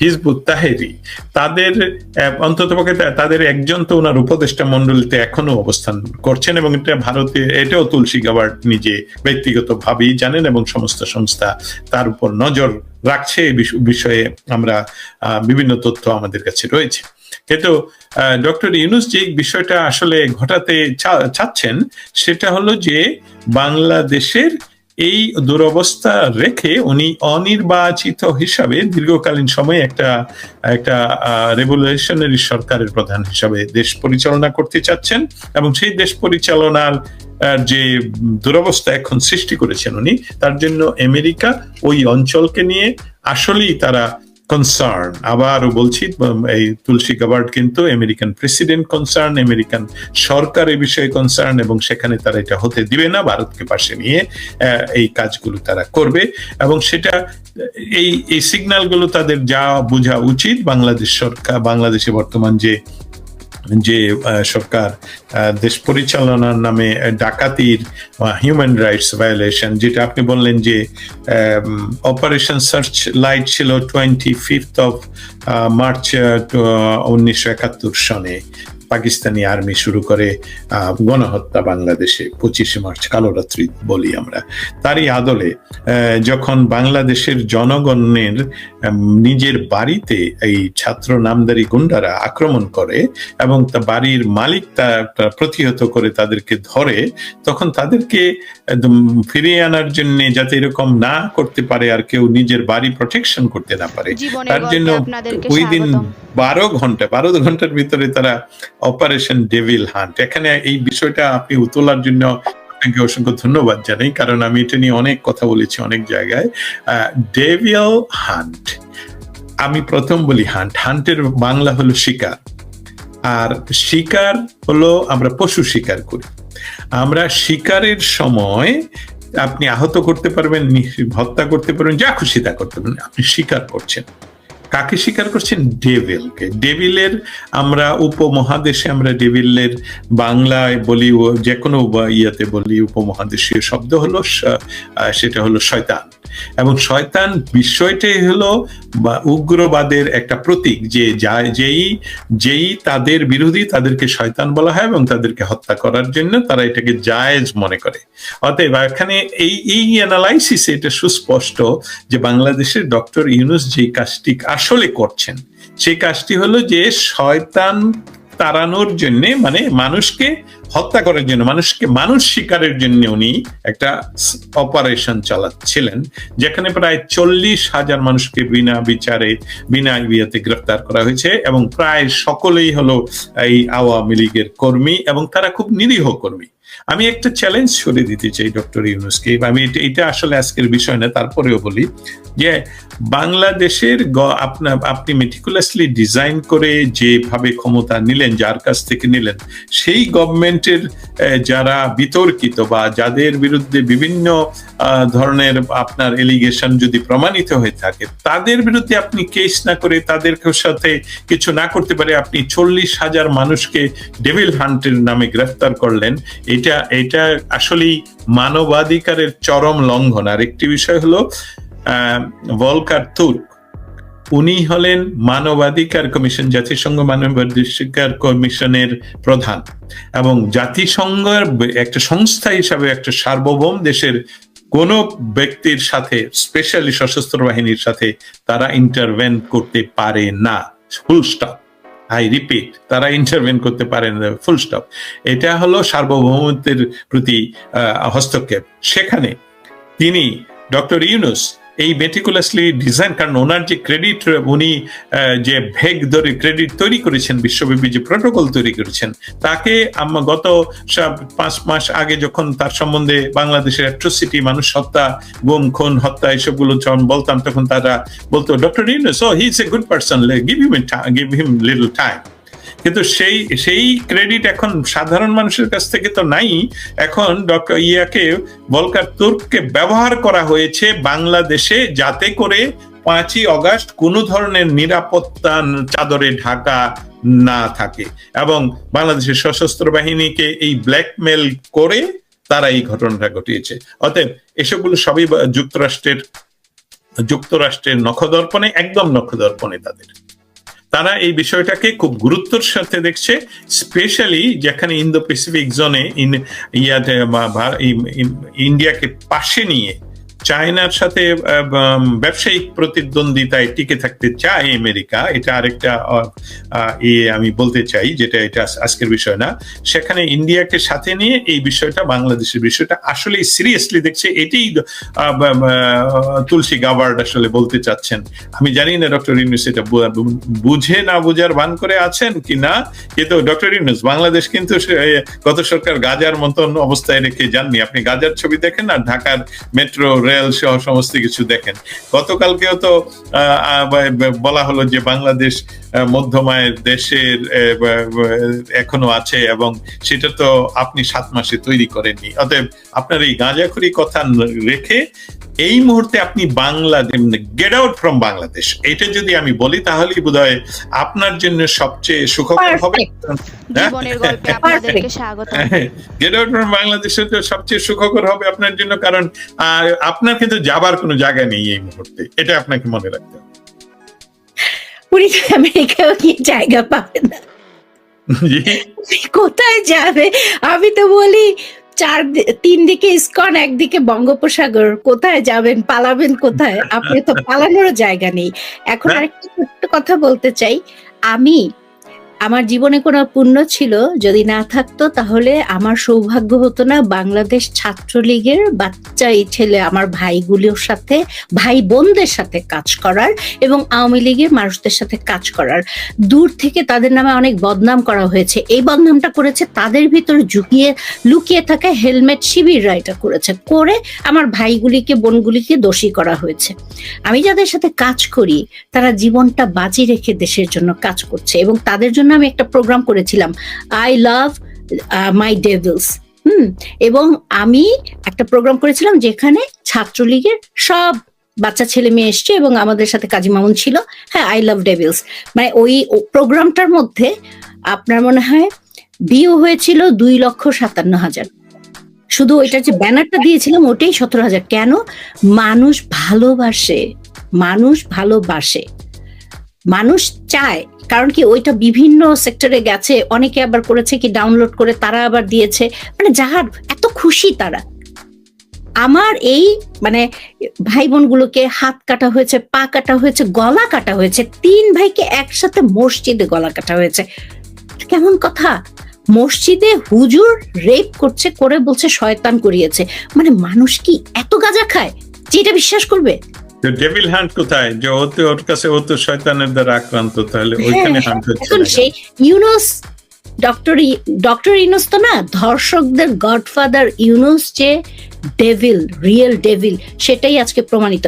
Hizb ut Taheri, তাদের অন্ততপক্ষে তাদের একজন তো ওনার উপদেষ্টা মন্ডলীতে এখনও অবস্থান করছেন এবং এটা ভারতে এটাও তুলসী গাবার্ড নিজে ব্যক্তিগত ভাবেই জানেন এবং সমস্ত সংস্থা তার উপর নজর রাখছে। এই বিষয়ে আমরা বিভিন্ন তথ্য আমাদের কাছে রয়েছে। কিন্তু ডক্টর ইউনুস যে বিষয়টা আসলে ঘটাতে চাচ্ছেন, সেটা হলো যে বাংলাদেশের এই দুরবস্থা রেখে উনি অনির্বাচিত হিসাবে দীর্ঘকালীন সময়ে একটা একটা রেভুলেশনারি সরকারের প্রধান হিসাবে দেশ পরিচালনা করতে চাচ্ছেন এবং সেই দেশ পরিচালনার যে দুরবস্থা এখন সৃষ্টি করেছেন উনি, তার জন্য আমেরিকা ওই অঞ্চলকে নিয়ে আসলেই তারা কনসার্ন আবারও বলছি এই তুলসী গাবার্ড কিন্তু আমেরিকান প্রেসিডেন্ট কনসার্ন আমেরিকান সরকার এই বিষয়ে কনসার্ন এবং সেখানে তারা এটা হতে দিবে না, ভারতকে পাশে নিয়ে এই কাজগুলো তারা করবে এবং সেটা, এই এই সিগন্যালগুলো তাদের যা বোঝা উচিত, বাংলাদেশ সরকার, বাংলাদেশে বর্তমান যে যে সরকার দেশ পরিচালনার নামে ডাকাতির হিউম্যান রাইটস ভায়োলেশন যেটা আপনি বললেন যে অপারেশন সার্চ লাইট ছিল টোয়েন্টি ফিফথ অফ মার্চ উনিশশো একাত্তর সনে। পাকিস্তানি আর্মি শুরু করে গণহত্যা বাংলাদেশে পঁচিশে মার্চ কালোরাত্রি বলি আমরা। তারই আদলে যখন বাংলাদেশের জনগণের নিজের বাড়িতে এই ছাত্র নামদারি গুন্ডারা আক্রমণ করে এবং তা বাড়ির মালিক তা প্রতিহত করে তাদেরকে ধরে তখন তাদেরকে ফিরিয়ে আনার জন্য যাতে এরকম না করতে পারে আর কেউ নিজের বাড়ি প্রোটেকশন করতে না পারে। তার জন্য ওই দিন বারো ঘণ্টা বারো ঘণ্টার ভিতরে তারা অপারেশন ডেভিল হান্ট। এখানে এই বিষয়টা আপনি তোলার জন্য আপনাকে অসংখ্য ধন্যবাদ জানাই, কারণ আমি এটা নিয়ে অনেক কথা বলেছি অনেক জায়গায়। Devil hunt. আমি প্রথম বলি হান্ট। হান্টের বাংলা হলো শিকার। আর শিকার হলো আমরা পশু শিকার করি। আমরা শিকারের সময় আপনি আহত করতে পারবেন হত্যা করতে পারবেন, যা খুশি তা করতে পারবেন, আপনি শিকার করছেন। কাকে স্বীকার করছেন? ডেভিলকে। ডেভিলের আমরা উপমহাদেশে আমরা ডেভিলের বাংলায় বলি যে কোনো ইয়াতে বলি উপমহাদেশীয় শব্দ হলো সেটা হলো শয়তান। এবং শয়তান বিষয়টাই হলো উগ্রবাদের একটা প্রতীক যে যেই যেই তাদের বিরোধী তাদেরকে শয়তান বলা হয় এবং তাদেরকে হত্যা করার জন্য তারা এটাকে জায়েজ মনে করে। অতএব এখানে এই এই অ্যানালাইসিসে এটা সুস্পষ্ট যে বাংলাদেশের ডক্টর ইউনুস যে কাজটি আসলে করছেন, সেই কাজটি হলো যে শয়তান তাড়ানোর জন্য মানে মানুষকে হত্যা করার জন্য, মানুষকে মানুষ শিকারের জন্য উনি একটা অপারেশন চালাচ্ছিলেন, যেখানে প্রায় চল্লিশ হাজার মানুষকে বিনা বিচারে, বিনা বিয়াতে গ্রেফতার করা হয়েছে এবং প্রায় সকলেই হলো এই আওয়ামী লীগের কর্মী এবং তারা খুব নিরীহ কর্মী। আমি একটা চ্যালেঞ্জ ছড়ে দিতে চাই ডক্টর ইউনুসকে, আমি এটা আসলে আজকের বিষয় না, তারপরেও বলি যে বাংলাদেশের আপনি মেটিকুলাসলি ডিজাইন করে যেভাবে ক্ষমতা নিলেন যার কাছ থেকে নিলেন, সেই গভর্নমেন্টের যারা বিতর্কিত বা যাদের বিরুদ্ধে বিভিন্ন ধরনের আপনার এলিগেশন যদি প্রমাণিত হয়ে থাকে, তাদের বিরুদ্ধে আপনি কেস না করে তাদের সাথে কিছু না করতে পারে। আপনি চল্লিশ হাজার মানুষকে ডেভিল হান্টের নামে গ্রেফতার করলেন। এটা এটা আসলেই মানবাধিকারের চরম লঙ্ঘন। আর একটি বিষয় হলো ভলকার তুর্ক উনি হলেন মানবাধিকার কমিশন, জাতিসংঘ মানবাধিকার কমিশনের প্রধান এবং জাতিসংঘের একটা সংস্থা হিসাবে, একটা সার্বভৌম দেশের কোন ব্যক্তির সাথে, স্পেশালি সশস্ত্র বাহিনীর সাথে তারা ইন্টারভেন করতে পারে না। ফুল স্টপ আই রিপিট তারা ইন্টারভেন করতে পারে না। ফুল স্টপ এটা হলো সার্বভৌমত্বের প্রতি হস্তক্ষেপ। সেখানে তিনি ডক্টর ইউনুস এই মেটিকুলাসলি ডিজাইন কারণ ওনার যে ক্রেডিট উনি যে ভেগ ধরে ক্রেডিট তৈরি করেছেন, বিশ্বব্যাপী যে প্রোটোকল তৈরি করেছেন, তাকে আমরা গত পাঁচ মাস আগে যখন তার সম্বন্ধে বাংলাদেশের অ্যাট্রোসিটি মানুষ হত্যা, গুম, খুন, হত্যা এসবগুলো যখন বলতাম, তখন তারা বলতো doctor Yunus oh he is a good person give him give him little time কিন্তু সেই সেই ক্রেডিট এখন সাধারণ মানুষের কাছ থেকে তো নাই। এখন ডক্টর ইয়াকে বলকার তুর্ককে ব্যবহার করা হয়েছে বাংলাদেশে যাতে করে পাঁচই অগাস্ট কোনো ধরনের নিরাপত্তা চাদরে ঢাকা না থাকে এবং বাংলাদেশের সশস্ত্র বাহিনীকে এই ব্ল্যাকমেল করে তারা এই ঘটনাটা ঘটিয়েছে। অতএব এসবগুলো সবই যুক্তরাষ্ট্রের যুক্তরাষ্ট্রের নখদর্পণে, একদম নখদর্পণে তাদের। তারা এই বিষয়টাকে খুব গুরুত্বের সাথে দেখছে, স্পেশালি যেখানে ইন্দো প্যাসিফিক জোনে ইন ইয়াতে ইন্ডিয়াকে পাশে নিয়ে চায়নার সাথে ব্যবসায়িক প্রতিদ্বন্দ্বিতায় টিকে থাকতে চায় আমেরিকা, এটা আরেকটা ইয়ে আমি বলতে চাই, যেটা এটা আজকের বিষয় না। সেখানে ইন্ডিয়াকে সাথে নিয়ে এই বিষয়টা, বাংলাদেশের বিষয়টা আসলে সিরিয়াসলি দেখছে, এটাই তুলসী গাবার্ড আসলে বলতে চাচ্ছেন। আমি জানি না ডক্টর ইউনুস এটা বুঝে না বুঝার ভান করে আছেন কি না কিন্তু ডক্টর ইউনুস, বাংলাদেশ কিন্তু গত সরকার গাজার মতন অবস্থায় রেখে যাননি। আপনি গাজার ছবি দেখেন আর ঢাকার মেট্রো রেল সহ সমস্ত কিছু দেখেন। গতকালকেও তো বলা হলো যে বাংলাদেশ মধ্যমায়ের দেশের এখনও আছে এবং সেটা তো আপনি সাত মাসে তৈরি করেননি। অতএব আপনার এই গাঁজাখুরি কথা রেখে এই মুহূর্তে আপনি Bangladesh get out from Bangladesh এটা যদি আমি বলি তাহলেই বোধহয় আপনার জন্য সবচেয়ে সুখকর হবে। গেট আউট ফ্রম বাংলাদেশের তো সবচেয়ে সুখকর হবে আপনার জন্য কারণ আহ, আপনার কিন্তু যাবার কোনো জায়গা নেই এই মুহূর্তে এটা আপনাকে মনে রাখতে হবে। উনি তো আমেরিকাও জায়গা পাবে না কোথায় যাবে আমি তো বলি চার তিন দিকে ইস্কন একদিকে বঙ্গোপসাগর কোথায় যাবেন পালাবেন কোথায় আপনি তো পালানোর জায়গা নেই এখন আর আরেকটা ছোট্ট কথা বলতে চাই আমি আমার জীবনে কোনো পুণ্য ছিল, যদি না থাকতো তাহলে আমার সৌভাগ্য হতো না বাংলাদেশ ছাত্রলীগের বাচ্চা এই ছেলে আমার ভাইগুলোর সাথে ভাই বোনদের সাথে কাজ করার এবং আওয়ামী লীগের মানুষদের সাথে কাজ করার। দূর থেকে তাদের নামে অনেক বদনাম করা হয়েছে। এই বদনামটা করেছে তাদের ভিতরে ঝুঁকিয়ে লুকিয়ে থাকা হেলমেট শিবিররা এটা করেছে, করে আমার ভাইগুলিকে, বোনগুলিকে দোষী করা হয়েছে। আমি যাদের সাথে কাজ করি, তারা জীবনটা বাজি রেখে দেশের জন্য কাজ করছে এবং তাদের জন্য আমি একটা প্রোগ্রাম করেছিলাম। আই লাভ মাই ডেভিলস হুম, এবং আমি একটা প্রোগ্রাম করেছিলাম যেখানে ছাত্রলীগের সব বাচ্চা ছেলে মেয়ে এসছে এবং আমাদের সাথে কাজী মামুন ছিল। হ্যাঁ আই লাভ ডেভিলস মানে ওই প্রোগ্রামটার মধ্যে আপনার মনে হয় ভিউ হয়েছিল দুই লক্ষ সাতান্ন হাজার। শুধু ওইটার যে ব্যানারটা দিয়েছিলাম ওটাই সতেরো হাজার। কেন? মানুষ ভালোবাসে। মানুষ ভালোবাসে। মানুষ চায় কারণ কি ওইটা বিভিন্ন সেক্টরে গেছে, অনেকে আবার করেছে কি ডাউনলোড করে তারা আবার দিয়েছে। মানে যাহার, এত খুশি তারা। আমার এই মানে ভাই বোনগুলোকে হাত কাটা হয়েছে, পা কাটা হয়েছে, গলা কাটা হয়েছে, তিন ভাইকে একসাথে মসজিদে গলা কাটা হয়েছে। কেমন কথা? মসজিদে হুজুর রেপ করছে, করে বলছে, শয়তান করিয়েছে। মানে মানুষ কি এত গাজা খায়? যে এটা বিশ্বাস করবে? তো ডেভিল হান্ট কোথায় যে ও তো ওর কাছে ও তো শয়তানের দ্বারা আক্রান্ত তাহলে ওইখানে হান্ট হচ্ছে এখন। সেই ইউনুস ডক্টর ডক্টর ইউনুস তো না ধর্ষকদের গডফাদার ইউনুস যে ডেভিল রিয়েল ডেভিল সেটাই আজকে প্রমাণিত